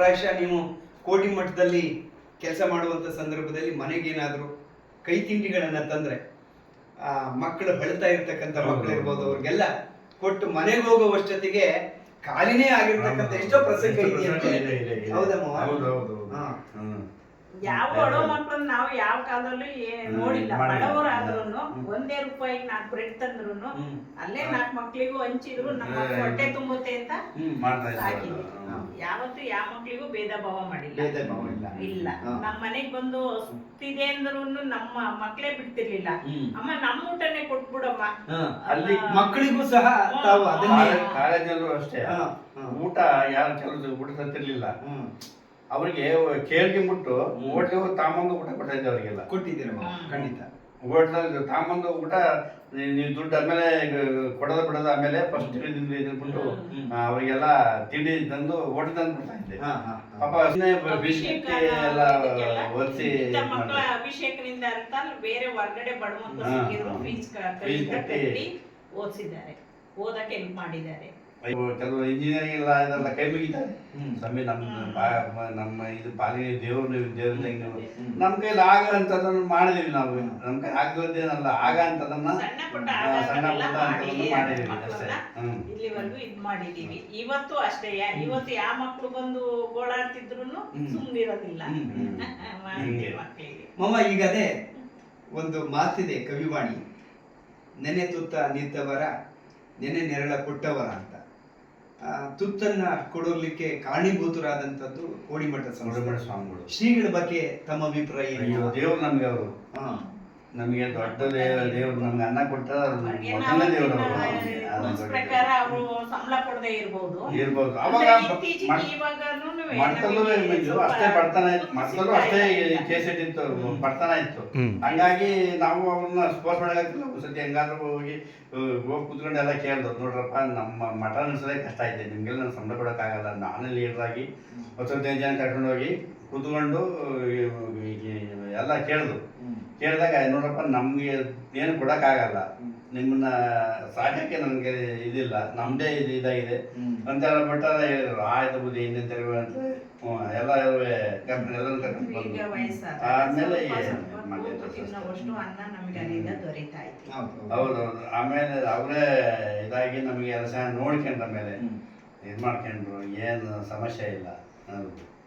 ಪ್ರಾಯಶಃ ನೀವು ಕೋಟಿ ಮಠದಲ್ಲಿ ಕೆಲಸ ಮಾಡುವಂಥ ಸಂದರ್ಭದಲ್ಲಿ ಮನೆಗೇನಾದರೂ ಕೈ ತಿಂಡಿಗಳನ್ನು ತಂದರೆ ಆ ಮಕ್ಕಳು ಬೆಳಿತಾ ಇರ್ತಕ್ಕಂಥ ಮಕ್ಕಳು ಇರ್ಬೋದು ಅವ್ರಿಗೆಲ್ಲ ಕೊಟ್ಟು ಮನೆಗೆ ಹೋಗುವಷ್ಟೊತ್ತಿಗೆ ಖಾಲಿನೇ ಆಗಿರ್ತಕ್ಕಂಥ ಎಷ್ಟೋ ಪ್ರಸಂಗ ಇದೆ. ಹೌದಮ್ಮ? ಯಾವ ಬಡವ ಮಕ್ಕಳನ್ನ ನಾವು ಯಾವ ಕಾಲದಲ್ಲೂ ನೋಡಿಲ್ಲ. ಮಾಡಿಲ್ಲ. ಬಡವರಾದ್ರೂ ಒಂದೇ ರೂಪಾಯಿಗೆ ನಾಲ್ಕು ಬ್ರೆಡ್ ತಂದ್ರು ಅಲ್ಲೇ ನಾಲ್ಕು ಮಕ್ಳಿಗೂ ಹಂಚಿದ್ರು ನಮ್ಮ ಹೊಟ್ಟೆ ತುಂಬುತ್ತೆ ಅಂತ. ಯಾವತ್ತು ಯಾವ ಮಕ್ಳಿಗೂ ಭೇದ ಭಾವ ಮಾಡಿಲ್ಲ. ಇಲ್ಲ. ಇಲ್ಲ. ನಮ್ಮ ಮನೆಗ್ ಬಂದು ಸುತ್ತಿದೆ ಅಂದ್ರೂ ನಮ್ಮ ಮಕ್ಳೇ ಬಿಡ್ತಿರ್ಲಿಲ್ಲ. ಅಮ್ಮ ನಮ್ಮ ಊಟನೇ ಕೊಟ್ಬಿಡಮ್ಮ. ಅಲ್ಲಿ ಮಕ್ಕಳಿಗೂ ಸಹ ತಾವು ಅದನ್ನೇ ಕಾಲೇಜ್- ಕಾಲೇಜಲ್ಲೂ ಅಷ್ಟೇ. ಊಟ ಯಾರು ಕೆಲವು ಊಟ. ಅವ್ರಿಗೆ ಕೇಳ್ಗೆ ಬಿಟ್ಟು ಹೋಟ್ಲಿಗೆ ಹೋಗಿ ತಾಂಬಂದು ಊಟ ಕೊಡ್ತಾ ಇದ್ದೆ ಅವರಿಗೆಲ್ಲ. ಕೊಟ್ಟಿದ್ದೀರ. ಖಂಡಿತ. ಹೋಟ್ಲಲ್ಲಿ ತಾಂಬಂದು ಊಟ ನೀವು ದುಡ್ಡು ಆಮೇಲೆ ಕೊಡೋದ ಬಿಡೋದ ಆಮೇಲೆ ಫಸ್ಟ್ ಬಿಟ್ಟು ಹ್ಮ್. ಅವರಿಗೆಲ್ಲ ತಿಂಡಿ ತಂದು ಹೋಟ್ಲ್ ತಂದು ಬಿಡ್ತಾ ಇದ್ದೆ. ಹಾ, ಹಾ, ಹಾ. ಪಾಪ ಬಿಸ್ಕೆಟ್ ಎಲ್ಲ ಒರೆಸಿ ಇಂಥ ಅಭಿಷೇಕದಿಂದ ಅಂತ ಬೇರೆ ಹೊರಗಡೆ ಬಡವಂತ. ಫೀಸ್ ಕಟ್ಟಿ ಓದಿಸಿದ್ದಾರೆ. ಓದಕ್ಕೆ ಹೆಲ್ಪ್ ಮಾಡಿದ್ದಾರೆ. ಕೆಲವು ಇಂಜಿನಿಯರಿಂಗ್ ಎಲ್ಲ ಇದೆಲ್ಲ ಕೈ ಮುಗಿತಾರೆ. ಸ್ವಾಮಿ ನಮ್ಮ ನಮ್ಮ ಇದು ಪಾಲಿಗೆ ದೇವರು ನೀವು ದೇವ್ರ ನೀವು ಹ್ಮ್. ನಮ್ಮ ಕೈಲಿ ಆಗ ಅಂತದನ್ನು ಮಾಡಿದೀವಿ ನಾವು. ನಮ್ಮ ಕೈ ಆಗದೇನಲ್ಲ ಆಗ ಅಂತದನ್ನ ಸಣ್ಣ ಪುಟ್ಟ ಅಂತದನ್ನು ಮಾಡಿದೀವಿ ಅಷ್ಟೇ. ಇಲ್ಲಿವರೆಗೂ ಇದು ಮಾಡಿದೀವಿ. ಇವತ್ತು ಅಷ್ಟೇ ಇವತ್ತು ಯಾವ ಮಕ್ಕಳು ಬಂದು ಗೋಳಾಡ್ತಿದ್ರು ಸುಮ್ಮನಿರೋದಿಲ್ಲ ಮಮ್ಮ ಈಗ ಅದೇ ಒಂದು ಮಾತಿದೆ ಕವಿವಾಣಿ. ನೆನೆ ತುತ್ತ ನಿಂತವರ ನೆನೆ ನೆರಳ ಕೊಟ್ಟವರ ಅಂತ. ತುತ್ತನ್ನ ಕೊಡೋರ್ಲಿಕ್ಕೆ ಕಾರಣೀಭೂತರಾದಂತದ್ದು ಕೋಡಿಮಠ ಸ್ವಾಮಿಗಳು. ಶ್ರೀಗಳ ಬಗ್ಗೆ ತಮ್ಮ ಅಭಿಪ್ರಾಯ ದೇವ್ರು ನಮ್ಗೆ ಅವರು. ಹಾ. ನಮಗೆ ದೊಡ್ಡ ದೇವ- ದೇವ್ರು ನಮ್ಗೆ ಅನ್ನ ಕೊಡ್ತಾರೆ ಮೊದಲನೇ ದೇವ್ರು ಪ್ರಕಾರ ಅವರು ಸಂಬಳ ಕೊಡದೆ ಇರ್ಬೋದು. ಇರ್ಬೋದು. ಅವಾಗ ಮಡ್ತಲ್ಲೂ ಅಷ್ಟೇ ಬಡತನ ಇತ್ತು. ಮಡ್ತಲ್ಲೂ ಅಷ್ಟೇ ಕೇಸ್ ಇಟ್ಟಿತ್ತು ಇತ್ತು ಬಡತನ ಇತ್ತು. ಹಂಗಾಗಿ ನಾವು ಅವ್ರನ್ನ ಸ್ಪೋರ್ಟ್ ಮಾಡಕ್ಕಿಲ್ಲ ಒಂದ್ ಸತಿ ಹೆಂಗಾದ್ರೂ ಹೋಗಿ ಹೋಗಿ ಕುತ್ಕೊಂಡು ಎಲ್ಲ ಕೇಳ್ದು ನೋಡ್ರಪ್ಪ ನಮ್ಮ ಮಠ ನಡೆಸೋದೇ ಕಷ್ಟ ಐತೆ ನಿಮ್ಗೆಲ್ಲ ನಾನು ಸಂಬಳ ಕೊಡೋಕ್ಕಾಗಲ್ಲ. ನಾನೇ ಲೀಡರ್ ಆಗಿ ಹತ್ತೊಂದೈದು ಜನ ಕರ್ಕೊಂಡು ಹೋಗಿ ಕುತ್ಕೊಂಡು ಎಲ್ಲ ಕೇಳಿದ್ರು ಕೇಳಿದಾಗ ನೋಡಪ್ಪ ನಮ್ಗೆ ಏನು ಕೊಡಕ್ಕಾಗಲ್ಲ. ನಿಮ್ಮನ್ನ ಸಾಕಕ್ಕೆ ನನಗೆ ಇದಿಲ್ಲ. ನಮ್ದೇ ಇದು ಇದಾಗಿದೆ. ಅಂತೆಲ್ಲ ಬಿಟ್ಟಾರ ಹೇಳಿದ್ರು. ಆಯ್ತು ಬುದ್ಧಿ ಹಿಂದೆ ಅಂತ. ಎಲ್ಲ ಕಂಪ್ನಿ ಎಲ್ಲ ಹೌದು, ಹೌದು. ಹೌದೌದು. ಆಮೇಲೆ ಅವರೇ ಇದಾಗಿ ನಮಗೆ ಎಲ್ಲ ನೋಡ್ಕೊಂಡ ನೋಡ್ಕೊಂಡ್ರ ಮೇಲೆ. ಇದು ಮಾಡ್ಕೊಂಡ್ರು. ಏನು ಸಮಸ್ಯೆ ಇಲ್ಲ. ಅನ್ನೋದು.